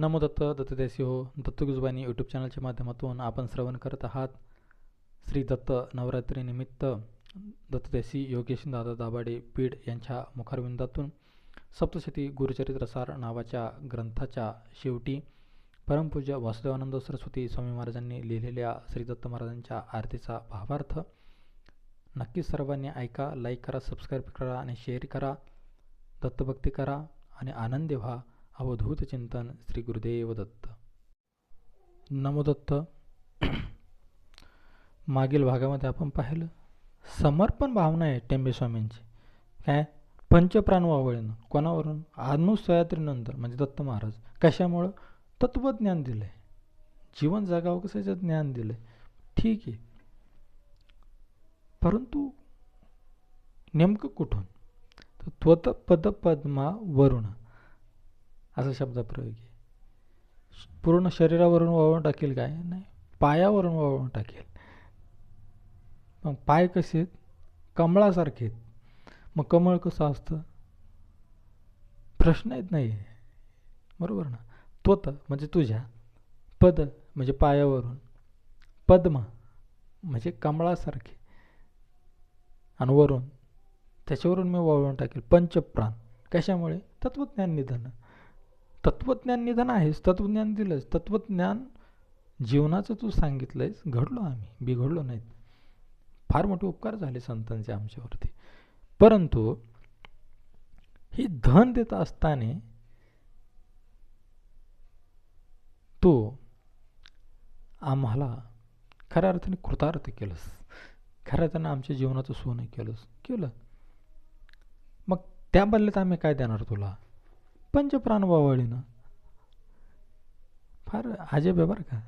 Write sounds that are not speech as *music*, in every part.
नमो दत्त दत्तदेसी हो. दत्तगुजबानी यूट्यूब चॅनलच्या माध्यमातून आपण श्रवण करत आहात. श्री दत्त नवरात्रीनिमित्त दत्तदेसी योगेश दादा दाभाडे पीड यांच्या मुखारविंदातून सप्तशती गुरुचरित्रसार नावाच्या ग्रंथाच्या शेवटी परमपूज्य वासुदेवानंद सरस्वती स्वामी महाराजांनी लिहिलेल्या श्री दत्त महाराजांच्या आरतीचा भावार्थ. नक्कीच सर्वांनी ऐका लाईक करा सबस्क्राईब करा आणि शेअर करा. दत्तभक्ती करा आणि आनंदी व्हा. अवधूत चिंतन श्री गुरुदेव दत्त. नमोदत्त *clears throat* मागील भागामध्ये आपण पाहिलं समर्पण भावना आहे टेंबे स्वामींची. काय? पंचप्राण वावळीनं कोणावरून अनुसयात्रीनंतर म्हणजे दत्त महाराज. कशामुळं? तत्वज्ञान दिलं आहे जीवन जगावं कशाचं ज्ञान दिलं आहे ठीक आहे. परंतु नेमकं कुठून? तर त्वत पद पद्मा वरुण असा शब्दप्रयोग आहे. पूर्ण शरीरावरून वाळवून टाकेल काय? नाही पायावरून वाळवून टाकेल. मग पाय कसे आहेत? कमळासारखे आहेत. मग कमळ कसं असतं? प्रश्न येत नाही बरोबर ना? त्वत म्हणजे तुझ्या. पद म्हणजे पायावरून. पद्म म्हणजे कमळासारखे. आणि वरून त्याच्यावरून मी वळवून टाकेल. पंचप्राण. कशामुळे? तत्त्वज्ञान निधन. तत्त्वज्ञान निधन आहेस तत्त्वज्ञान दिलंच तत्त्वज्ञान जीवनाचं तू सांगितलंयस घडलो आम्ही बिघडलो नाहीत. फार मोठे उपकार झाले संतांचे आमच्यावरती. परंतु ही धन देत असताना तो आम्हाला खऱ्या अर्थाने कृतार्थ केलंस. खऱ्या अर्थाने आमच्या जीवनाचं सोनं केलंस. केलं. मग त्या बदल्यात आम्ही काय देणार तुला? पंचप्राण वावळीनं फार अजब आहे बरं का.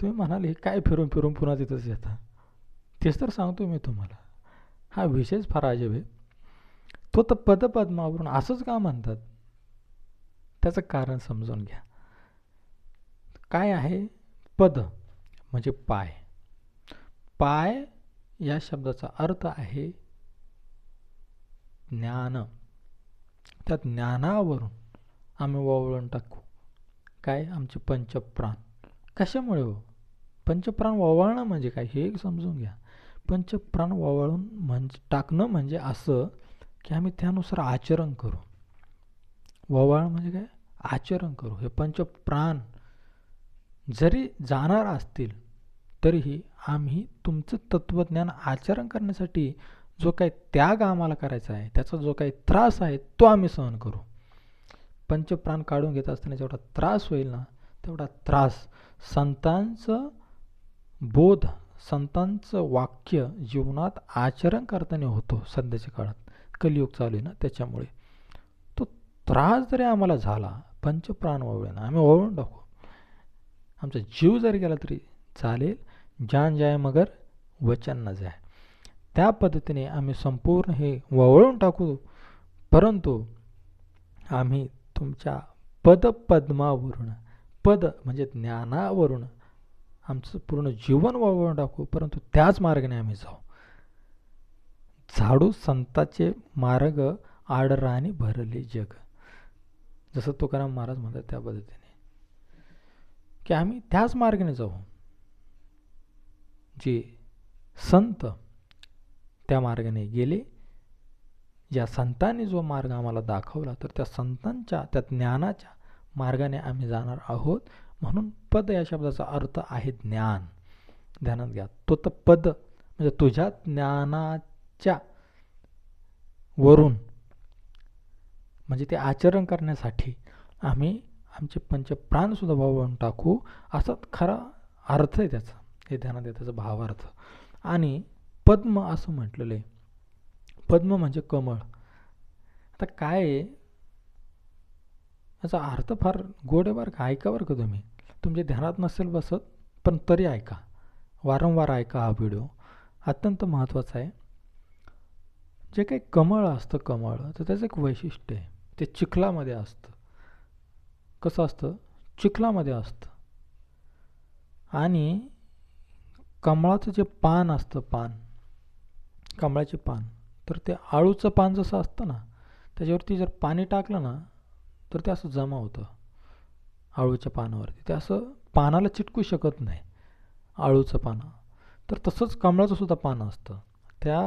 तुम्ही म्हणाल हे काय फिरून फिरून पुन्हा तिथंच येतं? तेच तर सांगतो मी तुम्हाला. हा विषयच फार अजब आहे. तो तर पदपद्मावरून असंच का म्हणतात? त्याचं कारण समजून घ्या. काय आहे? पद म्हणजे पाय. पाय या शब्दाचा अर्थ आहे ज्ञान. त्या ज्ञानावरून आम्ही वावळून टाकू. काय? आमचे पंचप्राण. कशामुळे हो? पंचप्राण वावळणं म्हणजे काय? हे एक समजून घ्या. पंचप्राण वावळून म्हणजे टाकणं म्हणजे असं की आम्ही त्यानुसार आचरण करू. ववाळ म्हणजे काय? आचरण करू. हे पंचप्राण जरी जाणार असतील तरीही आम्ही तुमचं तत्त्वज्ञान आचरण करण्यासाठी जो काही त्याग आम्हाला करायचा आहे त्याचा जो काही त्रास आहे तो आम्ही सहन करू. पंचप्राण काढून घेत असताना जेवढा त्रास होईल ना तेवढा त्रास संतांचं बोध संतांचं वाक्य जीवनात आचरण करताना होतो सध्याच्या काळात. कलियुग चालू आहे ना त्याच्यामुळे. तो त्रास जरी आम्हाला झाला पंचप्राण वळून आम्ही ओळून टाकू. आमचा जीव जरी गेला तरी चालेल जान जाय मगर वचन न जाय. त्या पद्धतीने आम्ही संपूर्ण हे वळवून टाकू. परंतु आम्ही तुमच्या पदपद्मावरून पद म्हणजे ज्ञानावरून आमचं पूर्ण जीवन वळवून टाकू. परंतु त्याच मार्गाने आम्ही जाऊ. झाडू संताचे मार्ग आडराने भरले जग. जसं तुकाराम महाराज म्हणतात त्या पद्धतीने. की आम्ही त्याच मार्गाने जाऊ. जे संत त्या मार्गाने गेले. ज्या संतांनी जो मार्ग आम्हाला दाखवला तर त्या संतांच्या त्या ज्ञानाच्या मार्गाने आम्ही जाणार आहोत. म्हणून पद या शब्दाचा अर्थ आहे ज्ञान. ध्यानात घ्या. तो तर पद म्हणजे तुझ्या ज्ञानाच्या वरून म्हणजे ते आचरण करण्यासाठी आम्ही आमचे पंचप्राणसुद्धा भावून टाकू. असा खरा अर्थ आहे त्याचा. हे ध्यानात आहे त्याचा भावार्थ. आणि पद्म असं म्हटलेलं आहे. पद्म म्हणजे कमळ. आता काय आहे? याचा अर्थ फार गोड आहे बरं का ऐका बरं का तुम्ही. तुमच्या ध्यानात नसेल बसत पण तरी ऐका. वारंवार ऐका हा व्हिडिओ. अत्यंत महत्त्वाचा आहे. जे काही कमळ असतं कमळ तर त्याचं एक वैशिष्ट्य आहे. ते चिखलामध्ये असतं. कसं असतं? चिखलामध्ये असतं. आणि कमळाचं जे पान असतं पान कमळाचे पान. तर ते आळूचं पान जसं असतं ना त्याच्यावरती जर पाणी टाकलं ना तर ते असं जमा होतं. आळूच्या पानावरती. ते असं पानाला चिटकू शकत नाही आळूचं पानं. तर तसंच कमळाचं सुद्धा पानं असतं. त्या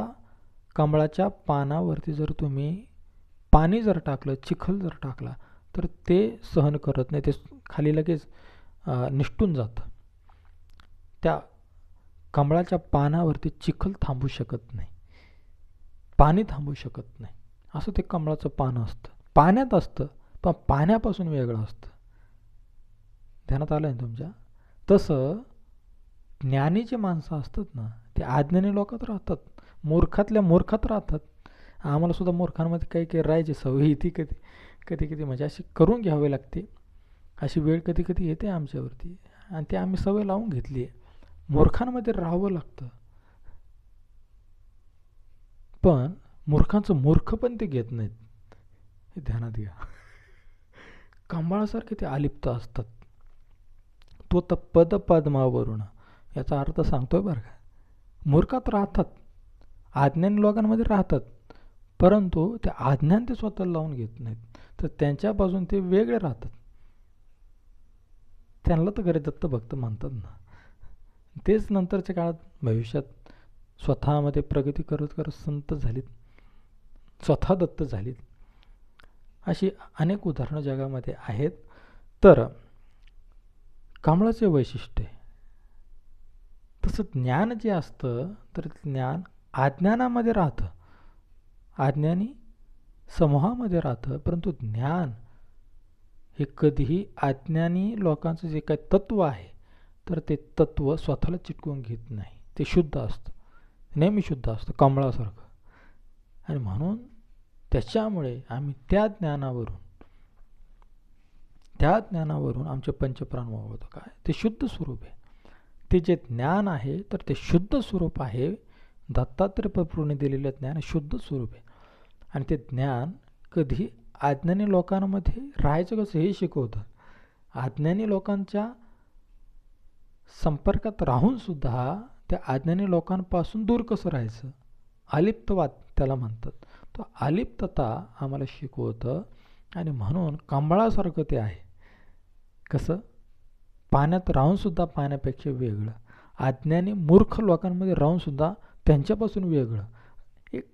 कमळाच्या पानावरती जर तुम्ही पाणी जर टाकलं चिखल जर टाकला तर ते सहन करत नाही. ते खाली लगेच निष्ठून जातं. त्या कमळाच्या पानावरती चिखल थांबू शकत नाही. पाणी थांबू शकत नाही. असं ते कमळाचं पान असतं. पाण्यात असतं पण पाण्यापासून वेगळं असतं. ध्यानात आलं आहे तुमच्या? तसं ज्ञानी जे माणसं असतात ना ते आज्ञानी लोकात राहतात. मूर्खातल्या मूर्खात राहतात. आम्हाला सुद्धा मूर्खांमध्ये काही काही राहायची सवय येते कधी कधी कधी म्हणजे अशी करून घ्यावी लागते. अशी वेळ कधी कधी येते आमच्यावरती. आणि ते आम्ही सवय लावून घेतली आहे. मूर्खांमध्ये राहावं लागतं. पण मूर्खांचं मूर्ख पण ते घेत नाहीत. हे ध्यानात घ्या. कंबाळासारखे ते अलिप्त असतात. तो तर पद पद्मावरून याचा अर्थ सांगतोय बरं का? मूर्खात राहतात. आज्ञान लोकांमध्ये राहतात. परंतु ते आज्ञान ते स्वतःला लावून घेत नाहीत. तर त्यांच्यापासून ते वेगळे राहतात. त्यांना तर खरे दत्तभक्त म्हणतात ना. तेच नंतरच्या काळात भविष्यात स्वतःमध्ये प्रगती करत करत संत झालीत. स्वतः दत्त झालीत. अशी अनेक उदाहरणं जगामध्ये आहेत. तर कमळाचे वैशिष्ट्य तसं ज्ञान जे असतं तर ज्ञान अज्ञानामध्ये राहतं. अज्ञानी समूहामध्ये राहतं परंतु ज्ञान हे कधीही अज्ञानी लोकांचं जे काही तत्व आहे तर ते तत्व स्वतःला चिटकवून घेत नाही. ते शुद्ध असतं. नेहमी शुद्ध असतं कमळासारखं. आणि म्हणून त्याच्यामुळे आम्ही त्या ज्ञानावरून त्या ज्ञानावरून आमचे पंचप्राण वावळतो काय? ते शुद्ध स्वरूप आहे. ते जे ज्ञान आहे तर ते शुद्ध स्वरूप आहे. दत्तात्रय प्रभूने दिलेलं ज्ञान शुद्ध स्वरूप आहे. आणि ते ज्ञान कधी अज्ञानी लोकांमध्ये राहायचं कसं हे शिकवतं. अज्ञानी लोकांच्या संपर्कात राहूनसुद्धा त्या अज्ञानी लोकांपासून दूर कसं राहायचं? अलिप्तवाद त्याला म्हणतात. तर अलिप्तता आम्हाला शिकवतं आणि म्हणून कांबळासारखं ते आहे. कसं? पाण्यात राहूनसुद्धा पाण्यापेक्षा वेगळं. अज्ञानी मूर्ख लोकांमध्ये राहूनसुद्धा त्यांच्यापासून वेगळं. एक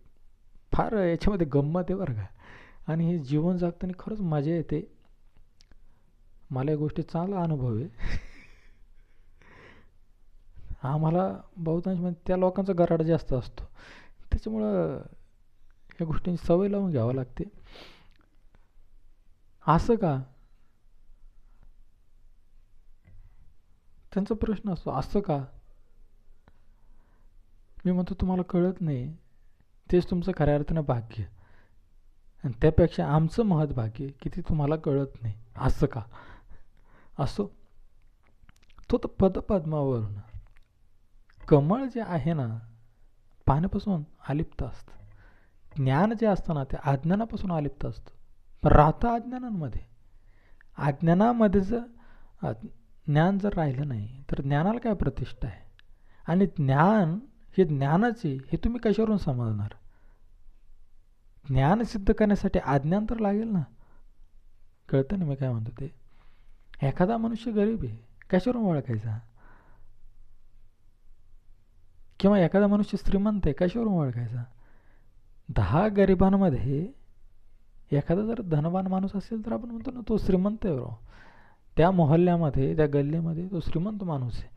फार याच्यामध्ये गंमत आहे बरं का. आणि हे जीवन जगताना खरंच मजा येते. मला या गोष्टी चांगला अनुभव आहे. आम्हाला बहुतांश म्हणजे त्या लोकांचा गराडा जास्त असतो. त्याच्यामुळं ह्या गोष्टींची सवय लावून घ्यावं लागते. असं का? त्यांचा प्रश्न असतो असं का? मी म्हणतो तुम्हाला कळत नाही. तेच तुमचं खऱ्या अर्थानं भाग्य. आणि त्यापेक्षा आमचं महत् भाग्य की ते तुम्हाला कळत नाही. असं का? असो. तो तर पदपद्मावरून. कमळ जे आहे ना पाण्यापासून अलिप्त असतं. ज्ञान जे असतं ना ते अज्ञानापासून अलिप्त असतं. पण राहतं अज्ञानांमध्ये. अज्ञानामध्ये जर ज्ञान जर राहिलं नाही तर ज्ञानाला काय प्रतिष्ठा आहे? आणि ज्ञान हे ज्ञानाचे हे तुम्ही कशावरून समजणार? ज्ञान सिद्ध करण्यासाठी अज्ञान तर लागेल ना. कळतं ना मी काय म्हणतो ते? एखादा मनुष्य गरीब आहे. कशावरून ओळखायचा? किंवा एखादा मनुष्य श्रीमंत आहे कशावरून ओळखायचा? दहा गरिबांमध्ये एखादा जर धनवान माणूस असेल तर आपण म्हणतो ना तो श्रीमंत आहे बरोबर त्या मोहल्ल्यामध्ये त्या गल्लीमध्ये तो श्रीमंत माणूस आहे.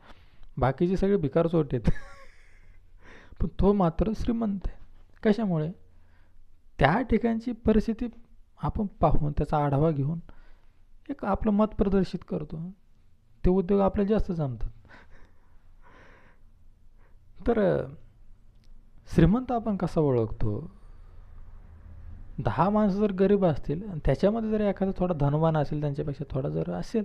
बाकीचे सगळे भिकार आहेत. *laughs* पण तो मात्र श्रीमंत आहे. कशामुळे? त्या ठिकाणची परिस्थिती आपण पाहून त्याचा आढावा घेऊन एक आपलं मत प्रदर्शित करतो. ते उद्योग आपल्याला जास्त जमतात. तर श्रीमंत आपण कसा ओळखतो? दहा माणसं जर गरीब असतील आणि त्याच्यामध्ये जर एखादा थोडा धनवान असेल त्यांच्यापेक्षा थोडा जर असेल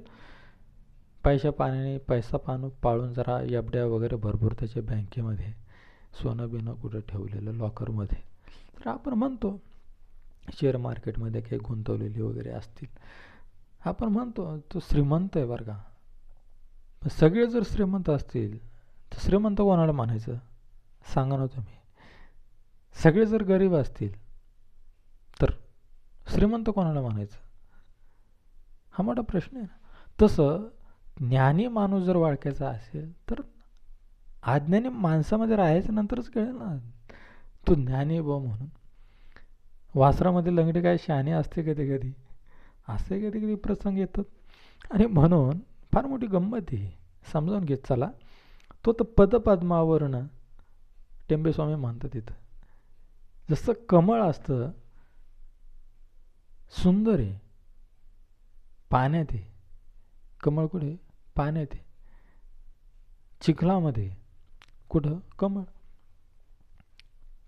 पैशा पाण्याने पैसा पाणू पाळून जरा एफड्या वगैरे भरपूर त्याच्या बँकेमध्ये सोनं बिनं कुठं ठेवलेलं लॉकरमध्ये. तर आपण म्हणतो शेअर मार्केटमध्ये काही गुंतवलेली वगैरे असतील. आपण म्हणतो तो श्रीमंत आहे बरं का. सगळे जर श्रीमंत असतील तर श्रीमंत कोणाला मानायचं सांगा ना तुम्ही. सगळे जर गरीब असतील तर श्रीमंत कोणाला मानायचं हा मोठा प्रश्न आहे ना. तसं ज्ञानी माणूस जर वाळकायचा असेल तर अज्ञानी माणसामध्ये राहायचं नंतरच कळेल ना. तू ज्ञानी ब म्हणून. वासरामध्ये लंगडी काय शहाणी असते कधी? कधी असे कधी कधी? प्रसंग येतात. आणि म्हणून फार मोठी गंमत आहे. समजावून घेत चला. तो तर पदपद्मावरणं टेंबेस्वामी म्हणतात तिथं जसं कमळ असतं सुंदर आहे. पाण्यात आहे. कमळ कुठे पाण्यात आहे. चिखलामध्ये कुठं? कमळ.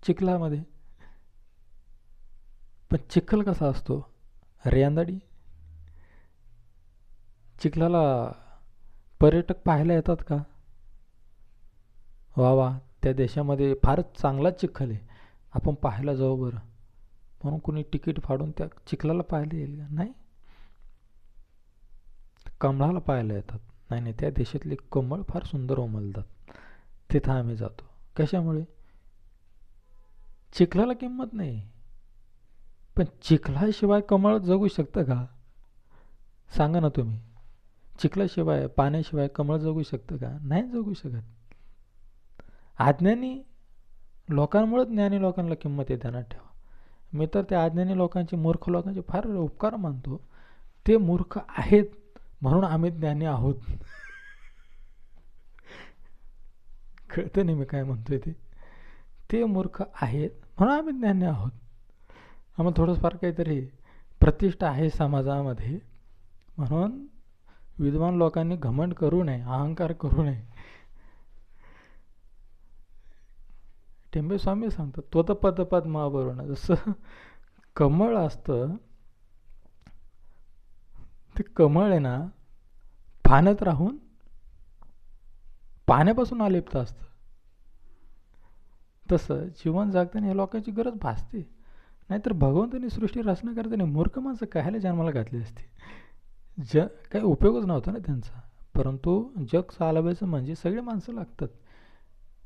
चिखलामध्ये पण चिखल कसा असतो? रेंदाडी. चिखलाला पर्यटक पाहायला येतात का? वा वा. त्या देशामध्ये फारच चांगला चिखल आहे. आपण पाहायला जाऊ बरं. म्हणून कुणी तिकीट फाडून त्या चिखलाला पाहायला येईल का? नाही. कमळाला पाहायला येतात. नाही नाही. त्या देशातले कमळ फार सुंदर उमलतात. तिथं आम्ही जातो. कशामुळे? चिखलाला किंमत नाही. पण चिखलाशिवाय कमळ जगू शकतं का? सांगा ना तुम्ही. चिखलाशिवाय पाण्याशिवाय कमळ जगू शकतं का? नाही जगू शकत. अज्ञानी लोकांमुळेच ज्ञानी लोकांना किंमत आहे ध्यानात ठेवा. मी तर त्या अज्ञानी लोकांचे मूर्ख लोकांचे फार उपकार मानतो. ते मूर्ख आहेत म्हणून आम्ही ज्ञानी आहोत. *laughs* कळतं नाही मी काय म्हणतोय ते. ते मूर्ख आहेत म्हणून आम्ही ज्ञानी आहोत. आम्हाला थोडंफार काहीतरी प्रतिष्ठा आहे समाजामध्ये. म्हणून विद्वान लोकांनी घमंड करू नये अहंकार करू नये. टेंबे स्वामी सांगतात तो तर पदपद जसं कमळ असतं ते कमळ आहे ना पाण्यात राहून पाण्यापासून आलिप्त असतं. तसं जीवन जगताना या लोकांची गरज भासते. नाहीतर भगवंतानी सृष्टी रचना करताना मूर्ख माणसं कायला जन्माला घातली असते? ज काही उपयोगच नव्हता ना त्यांचा. परंतु जग चालवायचं म्हणजे सगळे माणसं लागतात.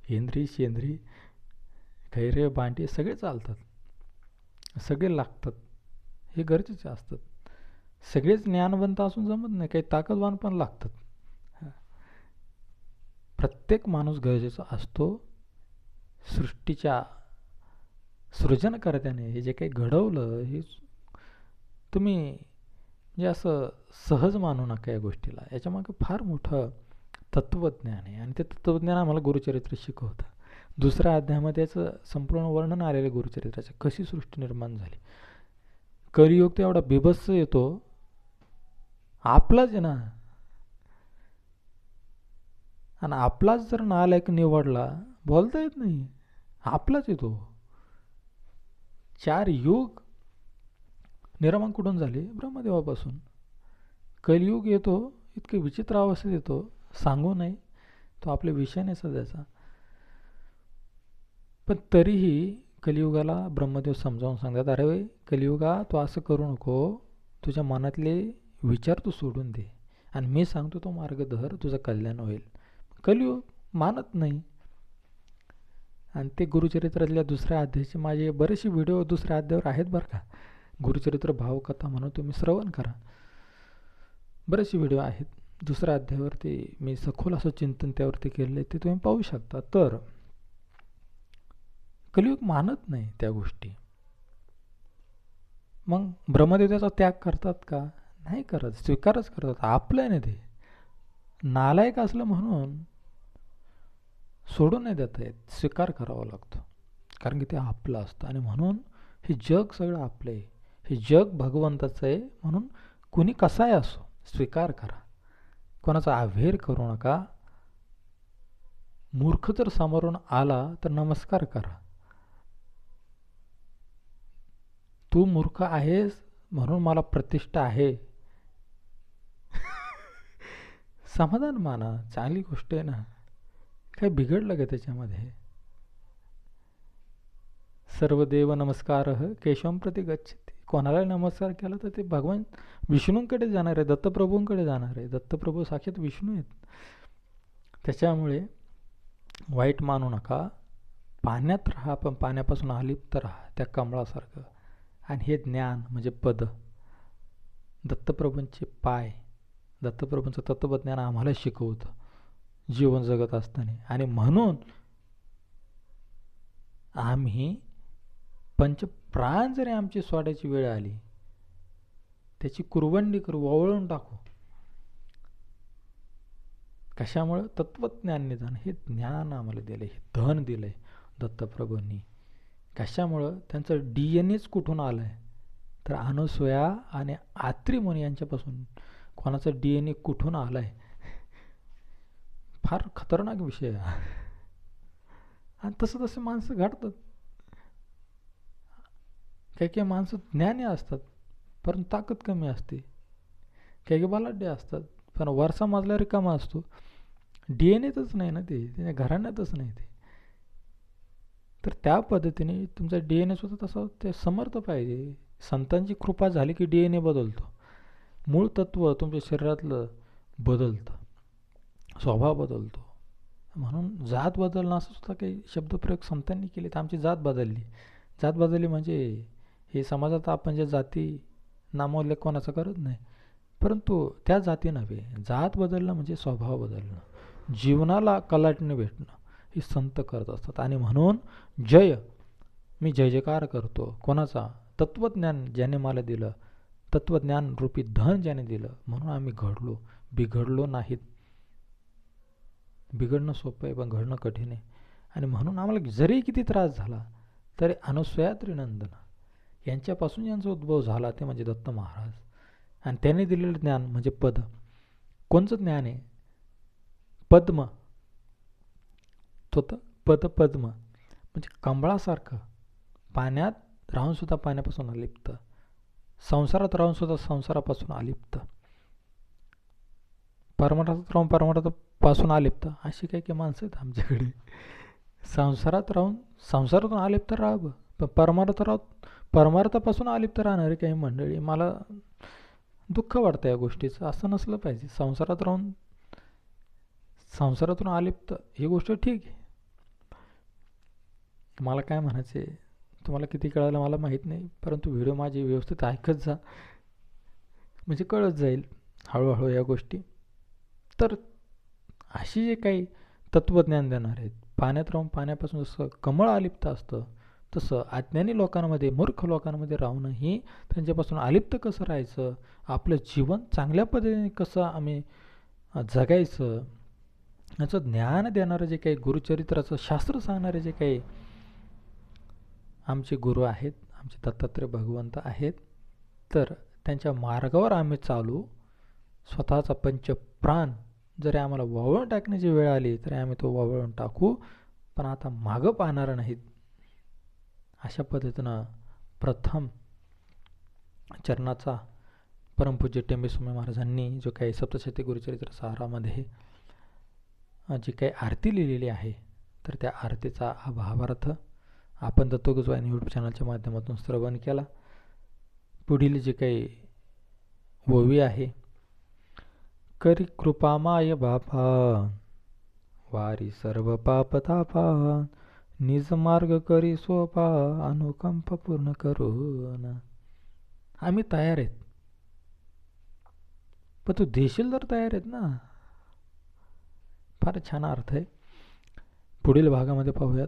इंद्री शेंद्री खैरे बांटी सगळे चालतात. सगळे लागतात. हे गरजेचे असतात. सगळेच ज्ञानवंत असून जमत नाही. काही ताकदवान पण लागतात. प्रत्येक माणूस गरजेचा असतो. सृष्टीच्या सृजनकर्त्याने हे जे काही घडवलं हे तुम्ही म्हणजे असं सहज मानू नका या गोष्टीला. याच्यामागे फार मोठं तत्त्वज्ञान आहे. आणि ते तत्त्वज्ञान आम्हाला गुरुचरित्र शिकवतं. दुसऱ्या अध्यायामध्ये याचं संपूर्ण वर्णन आलेलं गुरुचरित्राचं. कशी सृष्टी निर्माण झाली? कलियुग तर एवढा बिभत्स येतो. आपलाच आहे ना. आणि आपलाच जर नालायक निवडला बोलता येत नाही. आपलाच येतो चार युग निर्माण कुठून झाले? ब्रह्मदेवापासून. कलियुग येतो इतके विचित्र अवस्थेत येतो. सांगू नये. तो आपल्या नाही सध्याचा. पण तरीही कलियुगाला ब्रह्मदेव समजावून सांगतात अरे कलियुगा तू असं करू नको. तुझ्या मनातले विचार तू सोडून दे. आणि मी सांगतो तो मार्ग धर तुझं कल्याण होईल. कलियुग मानत नाही. आणि ते गुरुचरित्रातल्या दुसऱ्या अध्यायाचे माझे बरेचसे व्हिडिओ दुसऱ्या अध्यायावर आहेत बरं का. गुरुचरित्र भावकथा म्हणून तुम्ही श्रवण करा. बरेचसे व्हिडिओ आहेत. दुसऱ्या अध्यायावरती मी सखोल असं चिंतन त्यावरती केलेलं आहे ते तुम्ही पाहू शकता. तर कलियुग मानत नाही त्या गोष्टी. मग ब्रह्मदेवताचा त्याग करतात का? नाही करत स्वीकारच करतात आपलं आहे ना ते. नालायक असलं म्हणून सोडून नाही देता येत. स्वीकार करावा लागतो. कारण की ते आपलं असतं. आणि म्हणून हे जग सगळं आपलं आहे. हे जग भगवंताचं आहे म्हणून कुणी कसाही असो स्वीकार करा. कोणाचा आव्हेर करू नका. मूर्ख जर समोरून आला तर नमस्कार करा. तू मूर्ख आहेस म्हणून मला प्रतिष्ठा आहे. समाधान माना चांगली गोष्ट आहे ना. काय बिघडलं का त्याच्यामध्ये? सर्व देव नमस्कार केशवम प्रति गच्छते. कोणाला नमस्कार केला तर ते भगवान विष्णूंकडे जाणार आहे दत्तप्रभूंकडे जाणार आहे. दत्तप्रभू साक्षात विष्णू आहेत. त्याच्यामुळे वाईट मानू नका. पाण्यात राहा पण पाण्यापासून अलिप्त राहा त्या कमळासारखं. आणि हे ज्ञान म्हणजे पद. दत्तप्रभूंचे पाय दत्तप्रभूंचं तत्त्वज्ञान आम्हाला शिकवतं जीवन जगत असताना. आणि म्हणून आम्ही पंचप्राण जरी आमची सोडायची वेळ आली त्याची कुरवंडी करू वळून टाकू. कशामुळं? तत्वज्ञान निदान. हे ज्ञान आम्हाला दिलं हे धन दिलं आहे दत्तप्रभूंनी. कशामुळं? त्यांचं डी एन एच कुठून आलं आहे तर अनुसया आणि आत्री यांच्यापासून कोणाचं डी एन ए कुठून आलं आहे फार खतरनाक विषय आहे. आणि तसं तसे माणसं घडतात. काही काही माणसं ज्ञानी असतात पण ताकद कमी असते. काही काही बलाढ्य असतात पण वरसा मजला रिकामा असतो. डी एन एतच नाही ना ते त्याच्या घराण्यातच नाही ते. तर त्या पद्धतीने तुमचा डी एन एसुद्धा तसं ते समर्थ पाहिजे. संतांची कृपा झाली की डी एन ए बदलतो. मूळ तत्व तुमच्या शरीरातलं बदलतं. स्वभाव बदलतो. म्हणून जात बदलणं असं सुद्धा काही शब्दप्रयोग संतांनी केले तर आमची जात बदलली. जात बदलली म्हणजे हे समाजात आपण जे जाती नामोल्लेख कोणाचा करत नाही. परंतु त्या जाती नव्हे. जात बदलणं म्हणजे स्वभाव बदलणं. जीवनाला कलाटणे भेटणं. ही संत करत असतात. आणि म्हणून जय मी जय जयकार करतो. कोणाचा? तत्त्वज्ञान ज्याने मला दिलं तत्त्वज्ञान रूपी धन ज्याने दिलं म्हणून आम्ही घडलो. बिघडलो नाहीत. बिघडणं सोपं आहे पण घडणं कठीण आहे. आणि म्हणून आम्हाला जरी किती त्रास झाला तरी अनुस्वया त्रिनंदन यांच्यापासून ज्यांचा उद्भव झाला ते म्हणजे दत्त महाराज. आणि त्यांनी दिलेलं ज्ञान म्हणजे पद. कोणचं ज्ञान आहे? पद्म. तो पद पद्म. म्हणजे कमळासारखं पाण्यात राहूनसुद्धा पाण्यापासून अलिप्त. संसारात राहूनसुद्धा संसारापासून अलिप्त. परमठात राहून परमठापासून अलिप्त. अशी काही काही माणसं आहेत आमच्याकडे. संसारात राहून संसारातून अलिप्त राहावं. पण परमार्थ राहत परमार्थापासून अलिप्त राहणारी काही मंडळी मला दुःख वाटतं या गोष्टीचं. असं नसलं पाहिजे. संसारात राहून संसारातून अलिप्त. ही गोष्ट ठीक आहे. मला काय म्हणायचे तुम्हाला किती कळालं मला माहीत नाही परंतु व्हिडिओ माझी व्यवस्थित ऐकत जा. म्हणजे कळत जाईल हळूहळू या गोष्टी. तर अशी जे काही तत्त्वज्ञान देणार आहेत पाण्यात राहून पाण्यापासून जसं कमळ अलिप्त असतं तसं अज्ञानी लोकांमध्ये मूर्ख लोकांमध्ये राहूनही त्यांच्यापासून अलिप्त कसं राहायचं आपलं जीवन चांगल्या पद्धतीने कसं आम्ही जगायचं याचं ज्ञान देणारं जे काही गुरुचरित्राचं शास्त्र सांगणारे जे काही आमचे गुरु आहेत आमचे दत्तात्रय भगवंत आहेत. तर त्यांच्या मार्गावर आम्ही चालू. स्वतःचा पंचप्राण जरी आम्हाला वावळून टाकण्याची वेळ आली तरी आम्ही तो वावळून टाकू. पण आता मागं पाहणार नाहीत. अशा पद्धतीनं प्रथम चरणाचा परमपूज्य टेंबेस्वामी महाराजांनी जो काही सप्तशती गुरुचरित्र सारामध्ये जी काही आरती लिहिलेली आहे तर त्या आरतीचा हा आपण दत्तगुजवान यूट्यूब चॅनलच्या माध्यमातून श्रवण केला. पुढील जे काही ओवी आहे करी कृपामाय बापा वारी सर्व पाप तापा निज मार्ग करी सोपा अनुकंप पूर्ण करून. आम्ही तयार आहेत. पण तू देशील तर तयार आहेत ना? फार छान अर्थ आहे. पुढील भागामध्ये पाहूयात.